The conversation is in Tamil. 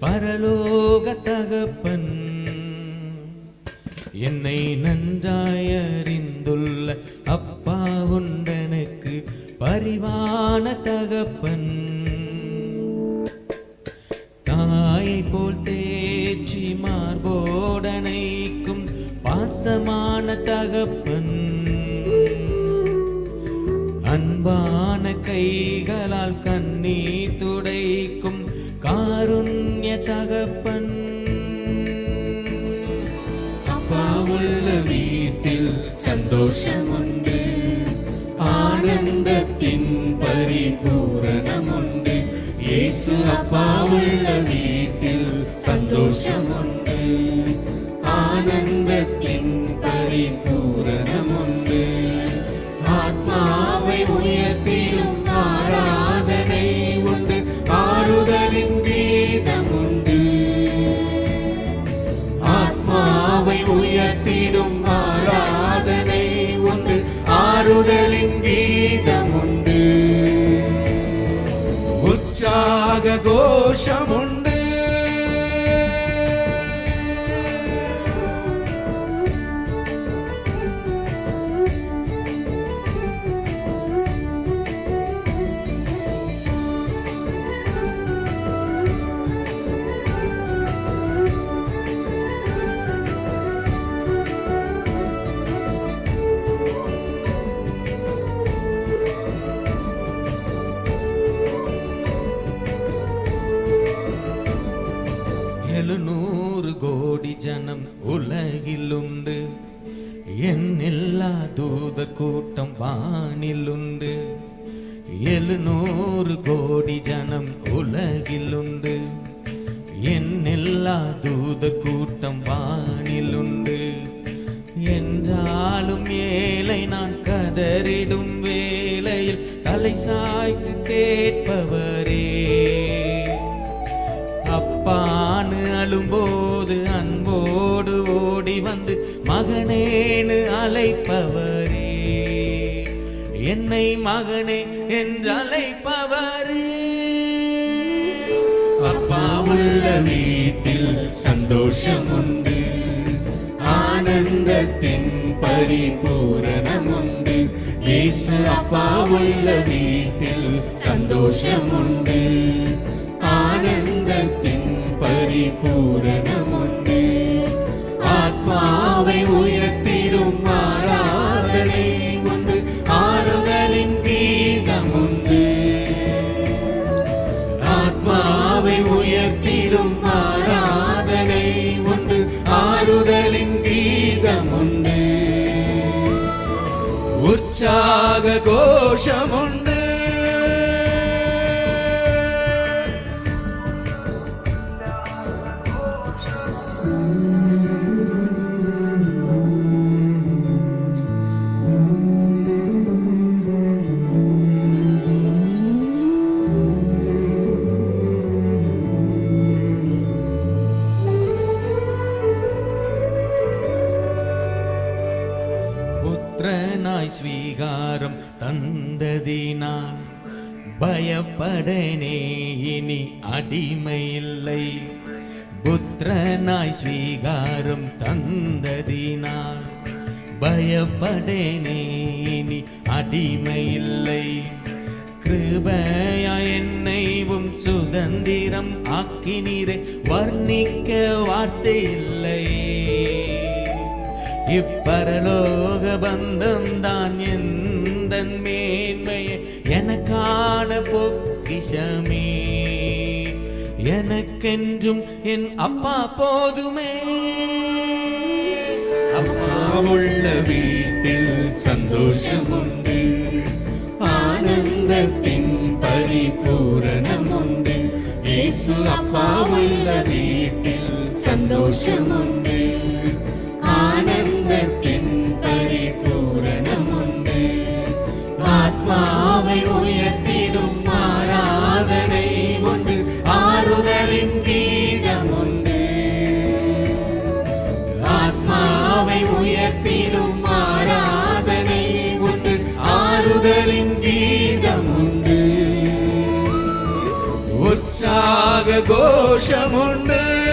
பரலோக தகப்பன் என்னை நன்றாய் அறிந்துள்ள அப்பா உண்டனுக்கு பரிவான தகப்பன். தாயை போல் தேற்றி மார்போடனைக்கும் பாசமான தகப்பன். அன்பான கைகளால் கண்ணீர் துடைக்கும் காருண் காருண்ய தகப்பன். அப்பா உள்ள வீட்டில் சந்தோஷம் உண்டு ஆனந்தத்தின் பரிபூரணம் உண்டு இயேசு அப்பா உள்ள வீட்டில் சந்தோஷம் உண்டு ஆனந்தத்தின் பரிபூரணம் உண்டு ஆத்மா எண்ணில்லா தூத கூட்டம் வானிலுண்டு. எழுநூறு கோடி ஜனம் உலகிலுண்டு. எண்ணில்லா தூத கூட்டம் வானிலுண்டு. என்றாலும் ஏழை நான் கதறிடும் வேளையில் தலை சாய்த்து கேட்பவரே. அப்பான்னு அழும்போது அன்போடு ஓடி வந்து மகனே அழைப்பவரே. என்னை மகனே என்று அழைப்பவரே அப்பா உள்ள வீட்டில் சந்தோஷம் உண்டு ஆனந்தத்தின் பரிபூரணம் உண்டு இயேசு அப்பா உள்ள வீட்டில் சந்தோஷம் உண்டு ஆனந்தத்தின் பரிபூரணம் உயர்த்திடும் ஆராதனை உண்டு. ஆறுதலின் கீதம் உண்டு. உற்சாக கோஷம் புத்திரனாய் ஸ்வீகாரம் தந்ததினால் பயப்படனே இனி அடிமையில்லை. புத்திரனாய் ஸ்வீகாரம் தந்ததினால் பயப்படனே இனி அடிமையில்லை. கிருபையா என்னைவும் சுதந்திரம் ஆக்கினீரே. வர்ணிக்க வார்த்தை இல்லை. இப்பரலோக பந்தம் தான் எந்த மேன்மையை? எனக்கான பொக்கிஷமே. எனக்கென்றும் என் அப்பா போதுமே. அப்பா. உள்ள வீட்டில் சந்தோஷம் உண்டு ஆனந்தத்தின் பரிபூரணம் உண்டு இயேசு அப்பா உள்ள வீட்டில் சந்தோஷம் உண்டு ஆத்மாவை உயர்த்திடும் ஆராதனை உண்டு. ஆறுதலின் கீதம் உண்டு. ஆத்மாவை உயர்த்திடும் ஆராதனை உண்டு. ஆறுதலின் கீதம் உண்டு. உற்சாக உற்சாக கோஷமுண்டு